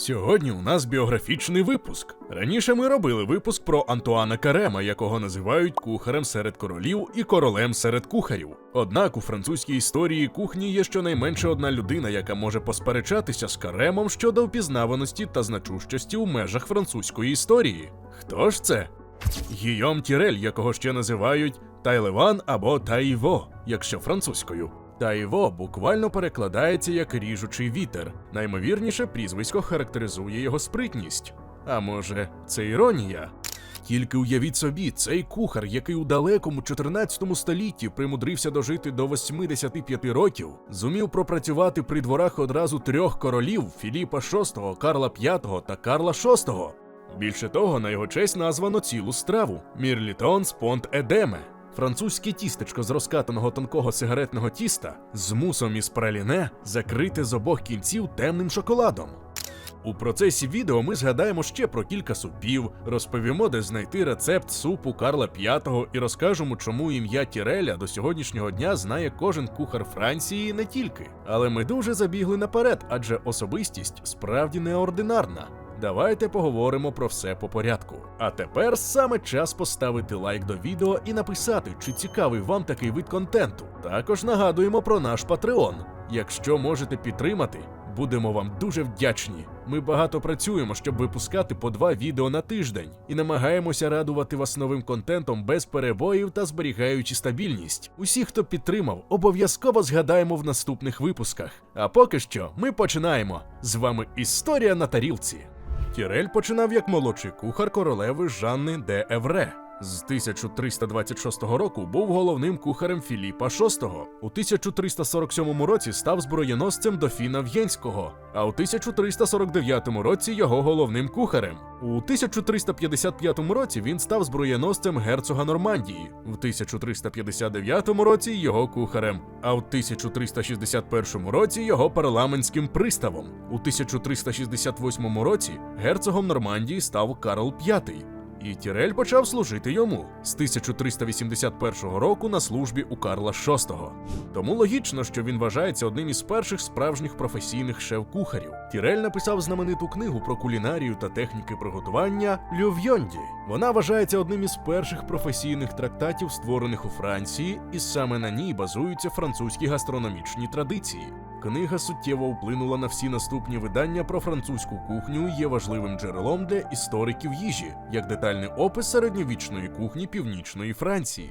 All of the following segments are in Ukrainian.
Сьогодні у нас біографічний випуск. Раніше ми робили випуск про Антуана Карема, якого називають кухарем серед королів і королем серед кухарів. Однак у французькій історії кухні є щонайменше одна людина, яка може посперечатися з Каремом щодо впізнаваності та значущості у межах французької історії. Хто ж це? Гійом Тірель, якого ще називають Тайлеван або Таїво, якщо французькою. Таїво буквально перекладається як ріжучий вітер. Наймовірніше прізвисько характеризує його спритність. А може, це іронія? Тільки уявіть собі, цей кухар, який у далекому 14 столітті примудрився дожити до 85 років, зумів пропрацювати при дворах одразу трьох королів Філіпа VI, Карла V та Карла VI. Більше того, на його честь названо цілу страву Мірлітон з понт Едеме. Французьке тістечко з розкатаного тонкого сигаретного тіста з мусом із праліне закрите з обох кінців темним шоколадом. У процесі відео ми згадаємо ще про кілька супів, розповімо, де знайти рецепт супу Карла V і розкажемо, чому ім'я Тіреля до сьогоднішнього дня знає кожен кухар Франції не тільки. Але ми дуже забігли наперед, адже особистість справді неординарна. Давайте поговоримо про все по порядку. А тепер саме час поставити лайк до відео і написати, чи цікавий вам такий вид контенту. Також нагадуємо про наш Patreon. Якщо можете підтримати, будемо вам дуже вдячні. Ми багато працюємо, щоб випускати по два відео на тиждень, і намагаємося радувати вас новим контентом без перебоїв та зберігаючи стабільність. Усі, хто підтримав, обов'язково згадаємо в наступних випусках. А поки що ми починаємо. З вами історія на тарілці. Тірель починав як молодший кухар королеви Жанни де Евре. З 1326 року був головним кухарем Філіпа VI. У 1347 році став зброєносцем дофіна В'єнського, а у 1349 році його головним кухарем. У 1355 році він став зброєносцем герцога Нормандії, в 1359 році його кухарем, а у 1361 році його парламентським приставом. У 1368 році герцогом Нормандії став Карл V. І Тірель почав служити йому з 1381 року на службі у Карла VI. Тому логічно, що він вважається одним із перших справжніх професійних шеф-кухарів. Тірель написав знамениту книгу про кулінарію та техніки приготування Лювйонді. Вона вважається одним із перших професійних трактатів, створених у Франції, і саме на ній базуються французькі гастрономічні традиції. Книга суттєво вплинула на всі наступні видання про французьку кухню і є важливим джерелом для істориків їжі, як детальний опис середньовічної кухні північної Франції.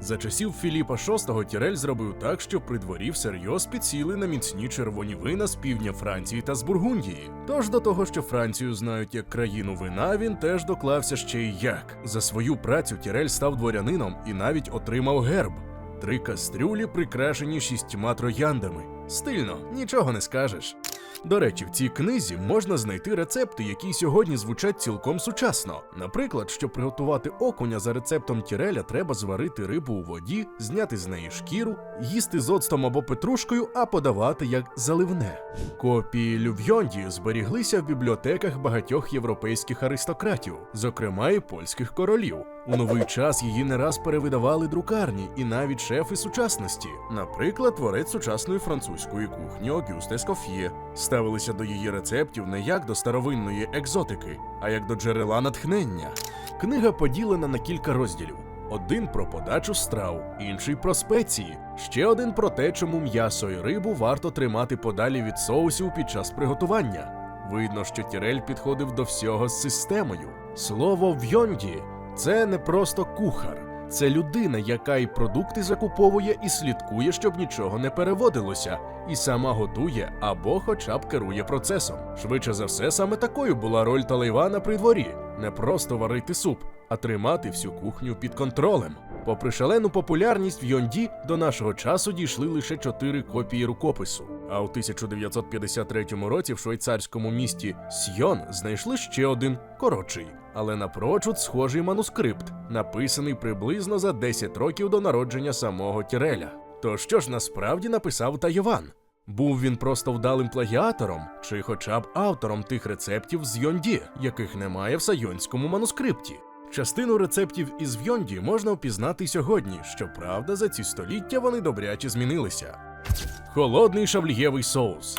За часів Філіпа VI Тірель зробив так, що при дворі всерйоз підсіли на міцні червоні вина з півдня Франції та з Бургундії. Тож до того, що Францію знають як країну вина, він теж доклався ще й як. За свою працю Тірель став дворянином і навіть отримав герб. Три кастрюлі прикрашені шістьма трояндами. Стильно, нічого не скажеш. До речі, в цій книзі можна знайти рецепти, які сьогодні звучать цілком сучасно. Наприклад, щоб приготувати окуня за рецептом тіреля, треба зварити рибу у воді, зняти з неї шкіру, їсти з оцтом або петрушкою, а подавати як заливне. Копії Лювйонді зберіглися в бібліотеках багатьох європейських аристократів, зокрема і польських королів. У новий час її не раз перевидавали друкарні і навіть шефи сучасності. Наприклад, творець сучасної французької кухні Огюст Ескоф'є ставилися до її рецептів не як до старовинної екзотики, а як до джерела натхнення. Книга поділена на кілька розділів. Один про подачу страв, інший про спеції, ще один про те, чому м'ясо і рибу варто тримати подалі від соусів під час приготування. Видно, що Тірель підходив до всього з системою. Слово в'йонді це не просто кухар, це людина, яка і продукти закуповує і слідкує, щоб нічого не переводилося, і сама готує або хоча б керує процесом. Швидше за все, саме такою була роль Талейвана при дворі: не просто варити суп, а тримати всю кухню під контролем. Попри шалену популярність в Йонді, до нашого часу дійшли лише чотири копії рукопису. А у 1953 році в швейцарському місті Сьйон знайшли ще один коротший, але напрочуд схожий манускрипт, написаний приблизно за 10 років до народження самого Тіреля. То що ж насправді написав Тайван? Був він просто вдалим плагіатором, чи хоча б автором тих рецептів з Йонді, яких немає в сайонському манускрипті. Частину рецептів із Вйонді можна впізнати сьогодні, щоправда, за ці століття вони добряче змінилися. Холодний шавлієвий соус.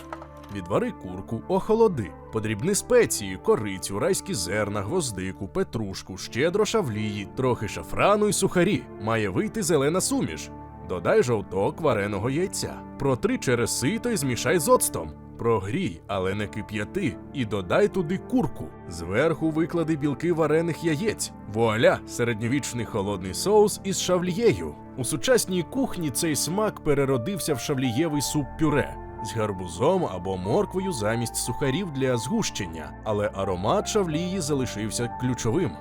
Відвари курку, охолоди, подрібни спеції, корицю, райські зерна, гвоздику, петрушку, щедро шавлії, трохи шафрану і сухарі. Має вийти зелена суміш. Додай жовток вареного яйця. Протри через сито і змішай з оцтом. Прогрій, але не кип'яти, і додай туди курку. Зверху виклади білки варених яєць. Вуаля, середньовічний холодний соус із шавлією. У сучасній кухні цей смак переродився в шавлієвий суп-пюре з гарбузом або морквою замість сухарів для згущення, але аромат шавлії залишився ключовим.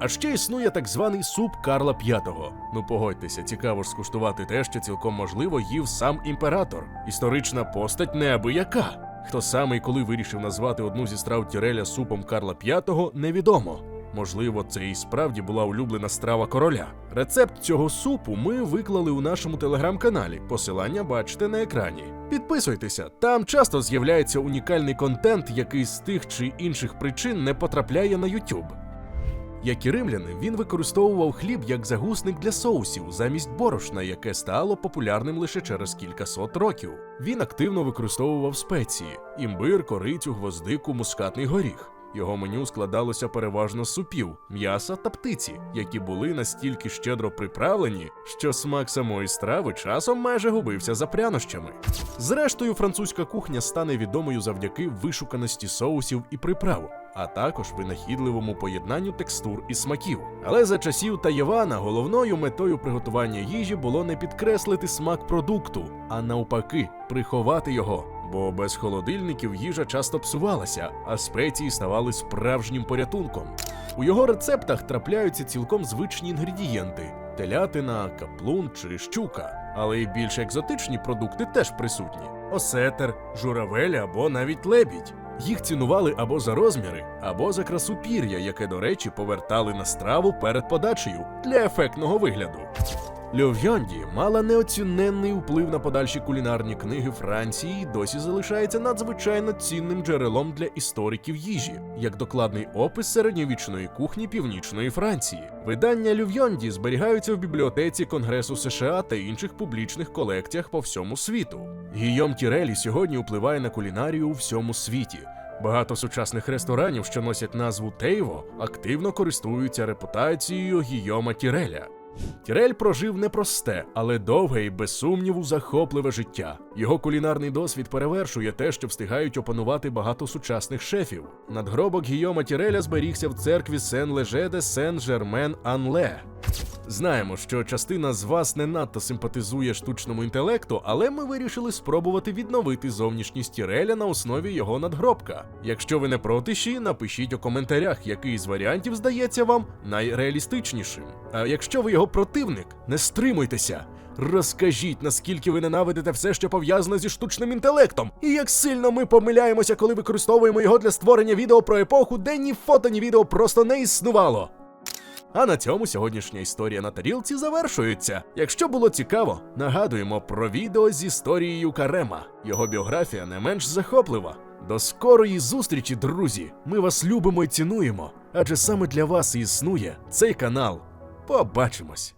А ще існує так званий суп Карла V. Ну погодьтеся, цікаво ж скуштувати те, що цілком можливо їв сам імператор. Історична постать неабияка. Хто саме і коли вирішив назвати одну зі страв Тіреля супом Карла V, невідомо. Можливо, це і справді була улюблена страва короля. Рецепт цього супу ми виклали у нашому телеграм-каналі. Посилання бачите на екрані. Підписуйтеся, там часто з'являється унікальний контент, який з тих чи інших причин не потрапляє на YouTube. Як і римляни, він використовував хліб як загусник для соусів замість борошна, яке стало популярним лише через кількасот років. Він активно використовував спеції: імбир, корицю, гвоздику, мускатний горіх. Його меню складалося переважно з супів, м'яса та птиці, які були настільки щедро приправлені, що смак самої страви часом майже губився за прянощами. Зрештою, французька кухня стане відомою завдяки вишуканості соусів і приправ, а також винахідливому поєднанню текстур і смаків. Але за часів Таєвана головною метою приготування їжі було не підкреслити смак продукту, а навпаки, приховати його. Бо без холодильників їжа часто псувалася, а спеції ставали справжнім порятунком. У його рецептах трапляються цілком звичні інгредієнти: телятина, каплун чи щука. Але й більш екзотичні продукти теж присутні: осетер, журавель або навіть лебідь. Їх цінували або за розміри, або за красу пір'я, яке, до речі, повертали на страву перед подачею для ефектного вигляду. Льов'янді мала неоціненний вплив на подальші кулінарні книги Франції і досі залишається надзвичайно цінним джерелом для істориків їжі, як докладний опис середньовічної кухні північної Франції. Видання Люв'янді зберігаються в бібліотеці Конгресу США та інших публічних колекціях по всьому світу. Гійом Тірелі сьогодні впливає на кулінарію у всьому світі. Багато сучасних ресторанів, що носять назву Тейво, активно користуються репутацією Гійома Тіреля. Тірель прожив непросте, але довге і без сумніву захопливе життя. Його кулінарний досвід перевершує те, що встигають опанувати багато сучасних шефів. Надгробок Гійома Тіреля зберігся в церкві Сен-Леже де Сен-Жермен-Анле. Знаємо, що частина з вас не надто симпатизує штучному інтелекту, але ми вирішили спробувати відновити зовнішність Тіреля на основі його надгробка. Якщо ви не проти ще, напишіть у коментарях, який з варіантів здається вам найреалістичнішим. А якщо ви його противник, не стримуйтеся. Розкажіть, наскільки ви ненавидите все, що пов'язано зі штучним інтелектом, і як сильно ми помиляємося, коли використовуємо його для створення відео про епоху, де ні фото, ні відео просто не існувало. А на цьому сьогоднішня історія на тарілці завершується. Якщо було цікаво, нагадуємо про відео з історією Карема. Його біографія не менш захоплива. До скорої зустрічі, друзі! Ми вас любимо і цінуємо, адже саме для вас існує цей канал. Побачимось!